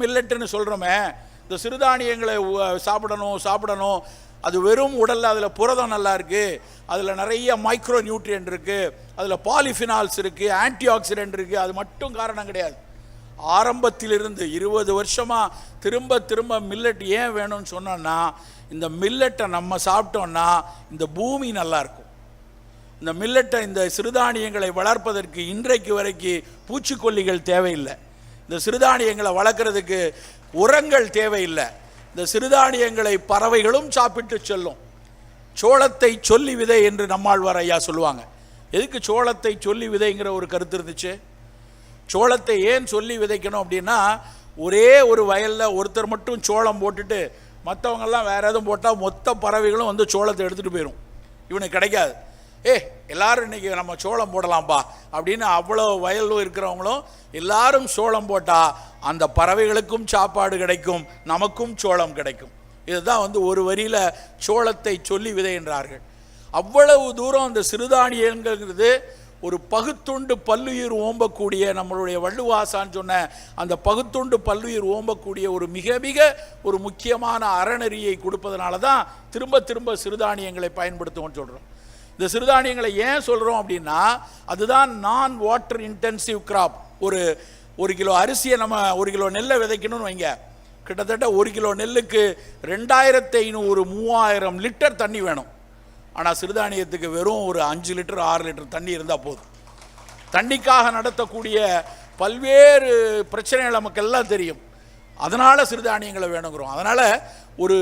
மில்லட்டுன்னு சொல்கிறோமே இந்த சிறுதானியங்களை சாப்பிடணும் சாப்பிடணும். அது வெறும் உடலில் அதில் புரதம் நல்லா இருக்குது அதில் நிறைய மைக்ரோ நியூட்ரியன்ட் இருக்குது அதில் பாலிஃபினால்ஸ் இருக்குது ஆன்டி ஆக்சிடென்ட் இருக்குது அது மட்டும் காரணம் கிடையாது. ஆரம்பத்திலிருந்து இருபது வருஷமாக திரும்ப திரும்ப மில்லட் ஏன் வேணும்னு சொன்னோன்னா இந்த மில்லட்டை நம்ம சாப்பிட்டோன்னா இந்த பூமி நல்லா இருக்கும். இந்த மில்லட்டை இந்த சிறுதானியங்களை வளர்ப்பதற்கு இன்றைக்கு வரைக்கும் பூச்சிக்கொல்லிகள் தேவையில்லை. இந்த சிறுதானியங்களை வளர்க்குறதுக்கு உரங்கள் தேவையில்லை. இந்த சிறுதானியங்களை பறவைகளும் சாப்பிட்டு செல்லும். சோளத்தை சொல்லி விதை என்று நம்மாழ்வார் ஐயா சொல்லுவாங்க. எதுக்கு சோளத்தை சொல்லி விதைங்கிற ஒரு கருத்து இருந்துச்சு? சோளத்தை ஏன் சொல்லி விதைக்கணும் அப்படின்னா ஒரே ஒரு வயலில் ஒருத்தர் மட்டும் சோளம் போட்டுட்டு மற்றவங்கெல்லாம் வேறு எதுவும் போட்டால் மொத்த பறவைகளும் வந்து சோளத்தை எடுத்துகிட்டு போயிடும் இவனுக்கு கிடைக்காது. ஏ எல்லாரும் இன்னைக்கு நம்ம சோளம் போடலாம்ப்பா அப்படின்னு அவ்வளோ வயலும் இருக்கிறவங்களும் எல்லாரும் சோளம் போட்டால் அந்த பறவைகளுக்கும் சாப்பாடு கிடைக்கும் நமக்கும் சோளம் கிடைக்கும். இதுதான் வந்து ஒரு வரியில் சோளத்தை சொல்லி விதை என்றார்கள். அவ்வளவு தூரம் அந்த சிறுதானியங்கிறது ஒரு பகுத்துண்டு பல்லுயிர் ஓம்பக்கூடிய நம்மளுடைய வள்ளுவாசான்னு சொன்ன அந்த பகுத்துண்டு பல்லுயிர் ஓம்பக்கூடிய ஒரு மிக மிக ஒரு முக்கியமான அறநெறியை கொடுப்பதனால தான் திரும்ப திரும்ப சிறுதானியங்களை பயன்படுத்துவோம்னு சொல்கிறோம் இந்த சிறுதானியங்களை ஏன் சொல்கிறோம் அப்படின்னா அதுதான் நான் வாட்டர் இன்டென்சிவ் கிராப் ஒரு ஒரு கிலோ அரிசியை நம்ம ஒரு கிலோ நெல்லை விதைக்கணும்னு வைங்க. கிட்டத்தட்ட ஒரு கிலோ நெல்லுக்கு ரெண்டாயிரத்து ஐநூறு மூவாயிரம் லிட்டர் தண்ணி வேணும். ஆனால் சிறுதானியத்துக்கு வெறும் ஒரு அஞ்சு லிட்டர் ஆறு லிட்டர் தண்ணி இருந்தால் போதும். தண்ணிக்காக நடத்தக்கூடிய பல்வேறு பிரச்சனைகள் நமக்கெல்லாம் தெரியும். அதனால் சிறுதானியங்களை வேணுங்கிறோம். அதனால் ஒரு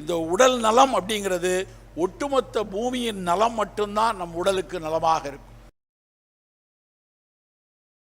இந்த உடல் நலம் அப்படிங்கிறது ஒட்டுமொத்த பூமியின் நலம் மட்டும்தான் நம் உடலுக்கு நலமாக இருக்கும்.